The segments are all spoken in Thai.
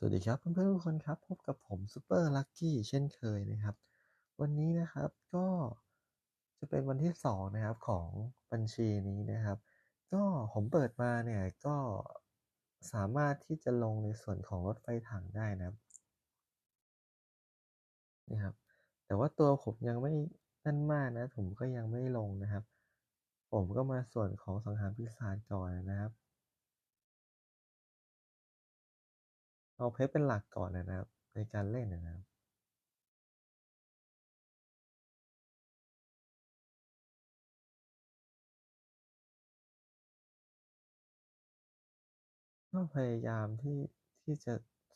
สวัสดีครับเพื่อนๆทุกคนครับ พบกับผมซูเปอร์ลักกี้เช่นเคยนะครับ วันนี้นะครับก็จะเป็นวันที่สองนะครับของบัญชีนี้นะครับ ก็ผมเปิดมาเนี่ยก็สามารถที่จะลงในส่วนของรถไฟถังได้นะครับนี่ครับ แต่ว่าตัวผมยังไม่นั่นมากนะ ผมก็ยังไม่ลงนะครับ ผมก็มาส่วนของสังหารปีศาจก่อนนะครับ เอาเพชรเป็นหลักก่อนนะครับ ในการเล่นนะครับก็พยายามที่ที่จะ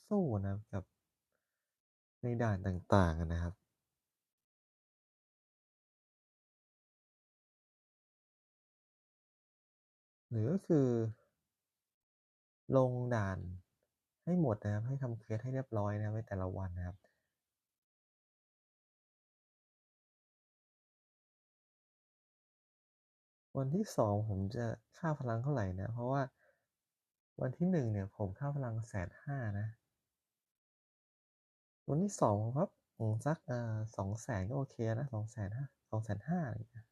สู้นะกับในด่านต่างๆนะครับ หรือก็คือ ลงด่าน ให้หมดนะครับให้ทำเควสให้เรียบร้อยนะครับในแต่ละวันนะครับวันที่สองผมจะค่าพลังเท่าไหร่นะ เพราะว่าวันที่หนึ่งเนี่ยผมค่าพลังแสนห้านะ วันที่สองผมครับผมสักเอ่อสองแสนก็โอเคนะสองแสนห้าสองแสนห้าอะไรอย่างเงี้ย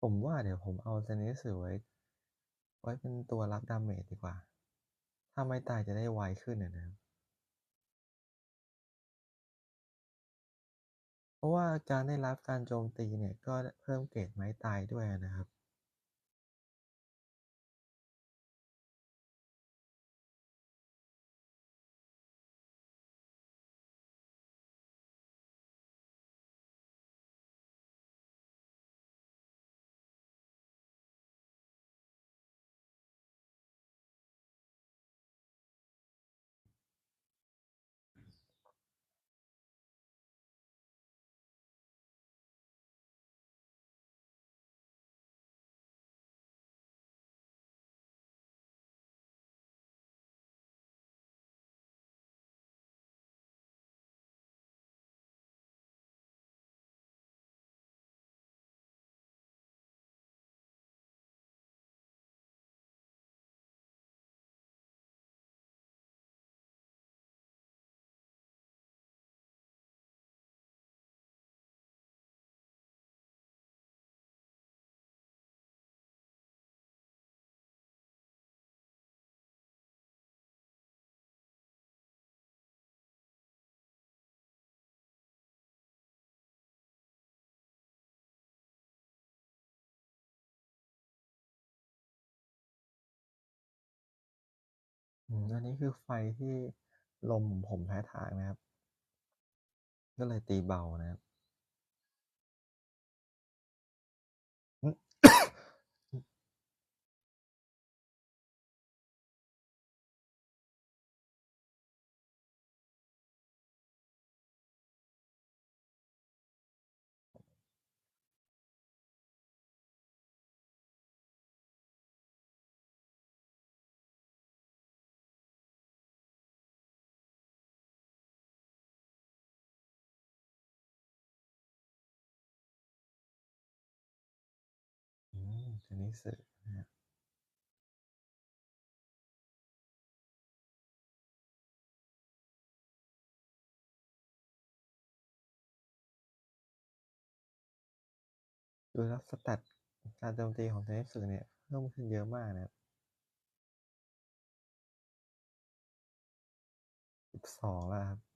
ผมว่าเดี๋ยวผมเอาเซนิสึไว้ ไว้เป็นตัวรับดาเมจดีกว่า ถ้าไม่ตายจะได้ไวขึ้นนะครับ เพราะว่าการได้รับการโจมตีเนี่ย ก็เพิ่มเกรดไม้ตายด้วยนะครับ อืม อันนี้คือไฟที่ลมผมแพ้ทางนะครับ ก็เลยตีเบานะครับ อืมเซนิสึนะดูแล้วสแตทการโจมตีของเซนิสึเนี่ยเพิ่มขึ้นเยอะมากนะครับสิบสองแล้วครับ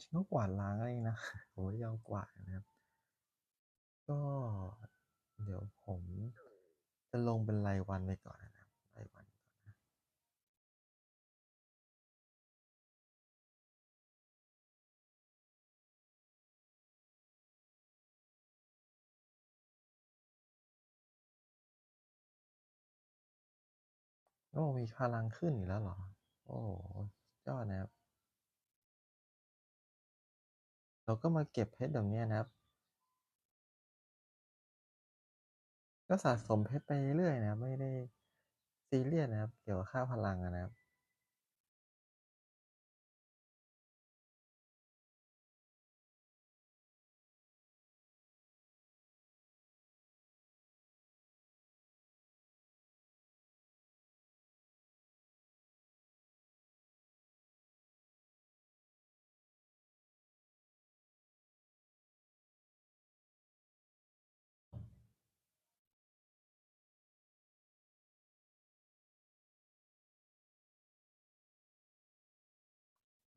จริงก็กวาดล้างเองนะผมไม่ยอมกวาดนะครับ ก็ เดี๋ยวผมจะลงเป็นรายวันไปก่อนนะครับรายวันก่อนนะโอ้มีพลังขึ้นอีกแล้วเหรอ โอ้ยอดนะครับ เราก็มาเก็บเพชรแบบนี้นะครับ ก็สะสมเพชรไปเรื่อยนะ ไม่ได้ซีเรียสนะครับ เกี่ยวกับค่าพลังนะครับ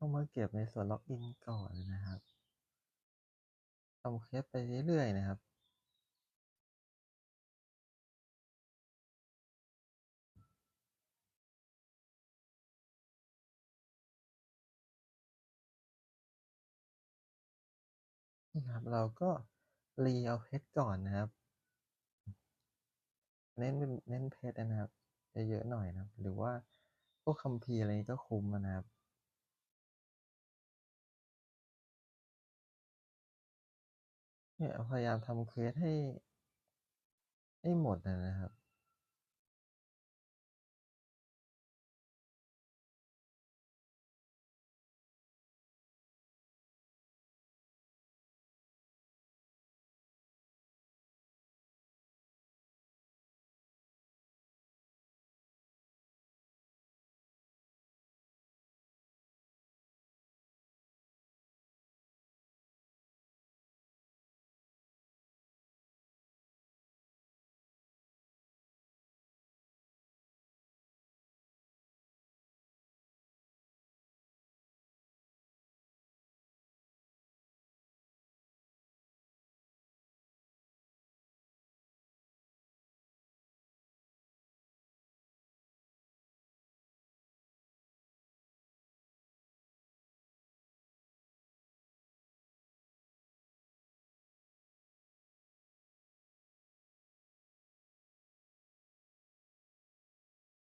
ต้องมาเก็บในส่วนล็อกอินก่อนนะครับทำเคสไปเรื่อยๆนะครับนี่ครับ เราก็รีเอาเพชรก่อนนะครับ เน้นเป็นเน้นเพชรนะครับ เยอะๆหน่อยนะครับ หรือว่าพวกคัมภีร์อะไรนี้ก็คุมนะครับ เนี่ยพยายามทำเควสให้ ให้หมดนะครับ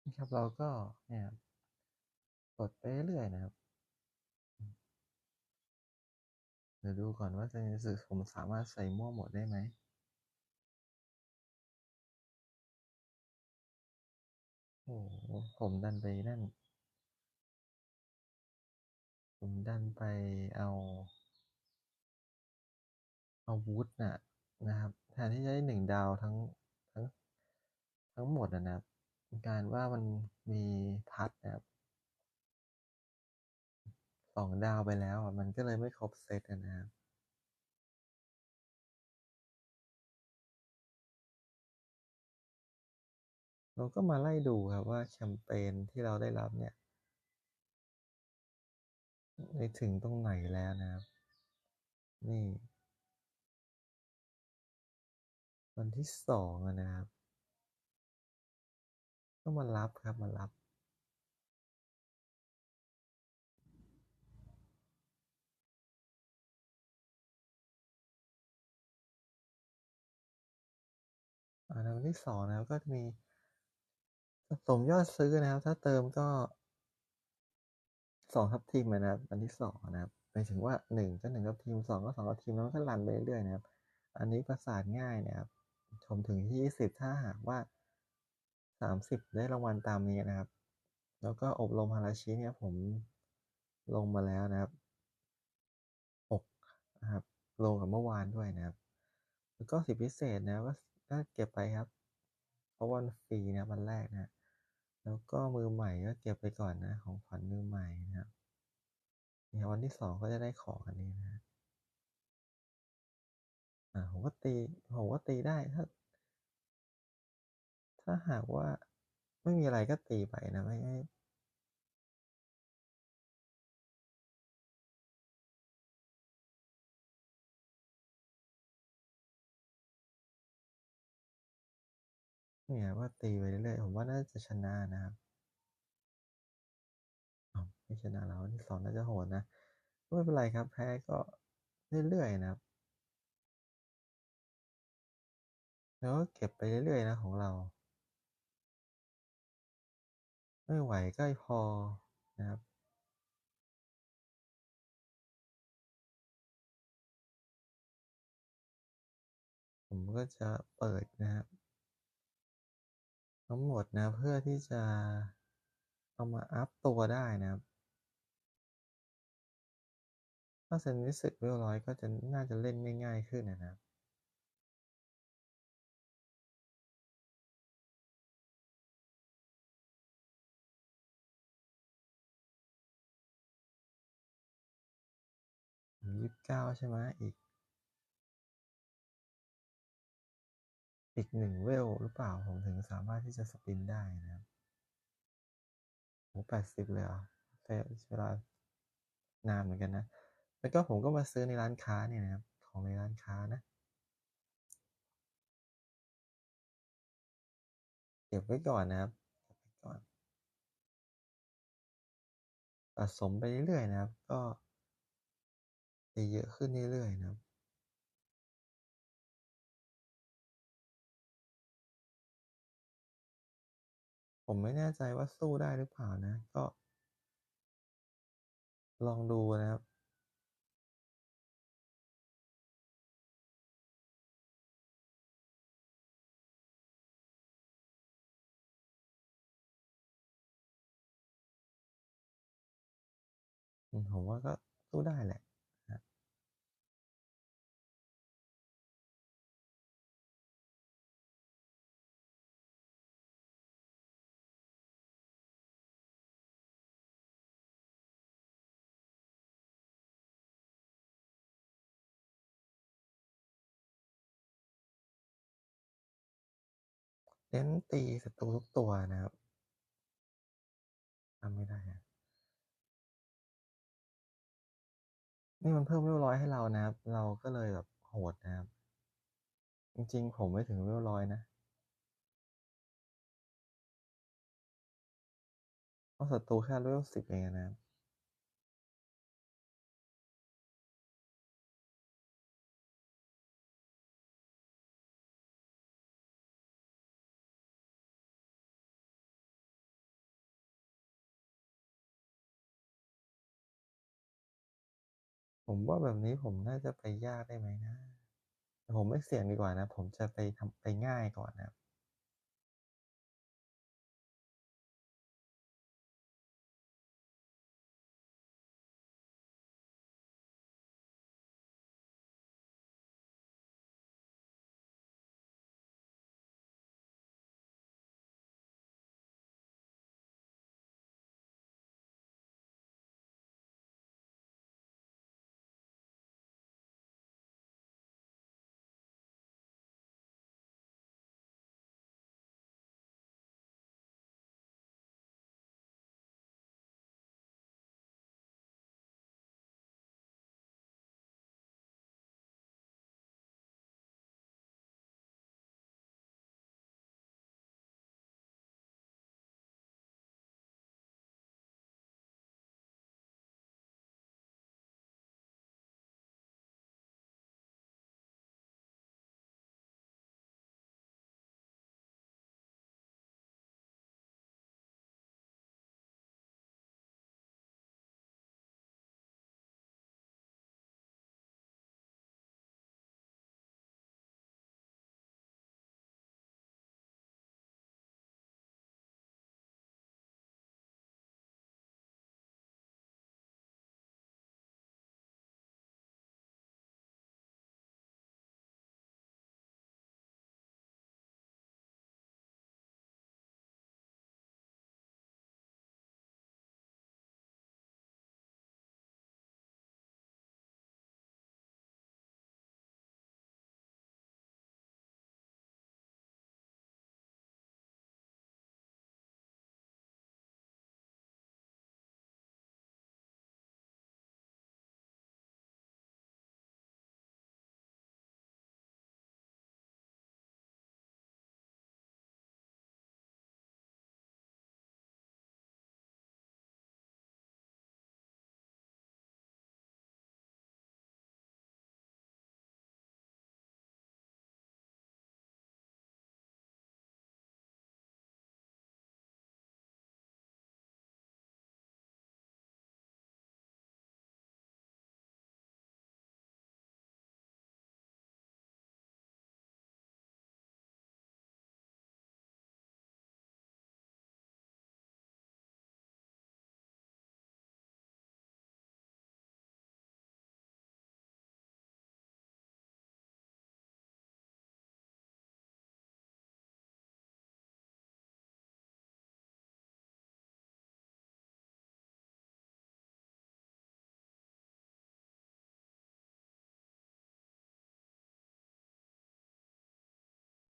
นี่ครับ เราก็เนี่ยกดไปเรื่อยนะครับเดี๋ยวดูก่อนว่าในสื่อผมสามารถใส่มั่วหมดได้ไหมโอ้ผมดันไปนั่น ผมดันไปเอา เอาวูดน่ะนะครับ แทนที่จะได้หนึ่งดาวทั้งทั้งทั้งหมดนะครับ การว่ามันมีพัดนะครับสองดาวไปแล้วอะมันก็เลยไม่ครบเซตนะครับเราก็มาไล่ดูครับว่าแคมเปญที่เราได้รับเนี่ยไปถึงตรงไหนแล้วนะครับ นี่ วันที่สองนะครับ ก็มารับครับ มารับ อ่าในวันที่สองนะครับ ก็จะมีสะสมยอดซื้อนะครับ ถ้าเติมก็สองทับทีมนะครับอันที่สองนะครับหมายถึงว่าหนึ่งก็หนึ่งทับทีมสองก็สองทับทีมแล้วมันก็รันไปเรื่อยๆนะครับ อันนี้ประสานง่ายนะครับชมถึงที่ยี่สิบถ้าหากว่า สามสิบได้รางวัลตามนี้นะครับ แล้วก็อบรมฮาราชิเนี่ยผมลงมาแล้วนะครับหกนะครับลงกับเมื่อวานด้วยนะครับ แล้วก็สิบพิเศษนะก็ก็เก็บไปครับ เพราะวันฟรีนะวันแรกนะ แล้วก็มือใหม่ก็เก็บไปก่อนนะของขวัญมือใหม่นะครับเนี่ยวันที่สองก็จะได้ของอันนี้นะอ่าผมก็ตีผมก็ตีได้ถ้า ถ้าหากว่าไม่มีอะไรก็ตีไปนะไม่ให้เนี่ยว่าตีไปเรื่อยๆผมว่าน่าจะชนะนะครับไม่ชนะแล้วที่สองน่าจะโหดนะไม่เป็นไรครับ แพ้ก็เรื่อยๆนะครับ แล้วก็เก็บไปเรื่อยๆนะของเรา ไม่ไหวก็พอนะครับผมก็จะเปิดนะครับ ทั้งหมดนะเพื่อที่จะเอามาอัพตัวได้นะครับ ถ้าเซนนิสึเวลร้อยก็จะน่าจะเล่นง่ายขึ้นนะครับ ยี่สิบเก้าใช่ไหมอีก อีกหนึ่งเวลหรือเปล่าผมถึงสามารถที่จะสปินได้นะครับโอ้แปดสิบเลยอใช้เวลานานเหมือนกันนะ แล้วก็ผมก็มาซื้อในร้านค้าเนี่ยนะครับ ของในร้านค้านะ เก็บไว้ก่อนนะครับเก็บไว้ก่อนสะสมไปเรื่อยๆนะครับ ก็ จะเยอะขึ้นเรื่อย ๆ นะครับผมไม่แน่ใจว่าสู้ได้หรือเปล่านะ ก็ ลองดูนะครับ ผมว่าก็สู้ได้แหละนะ เน้นตีศัตรูทุกตัวนะครับทำไม่ได้อะนี่มันเพิ่มเวลร้อยให้เรานะครับ เราก็เลยแบบโหดนะครับ จริงๆ ผมไม่ถึงเวลร้อยนะเพราะศัตรูแค่เวลสิบเองนะครับ ผมว่าแบบนี้ผมน่าจะไปยากได้ไหมนะ ผมไม่เสี่ยงดีกว่านะ ผมจะไปทำไปง่ายก่อนนะครับ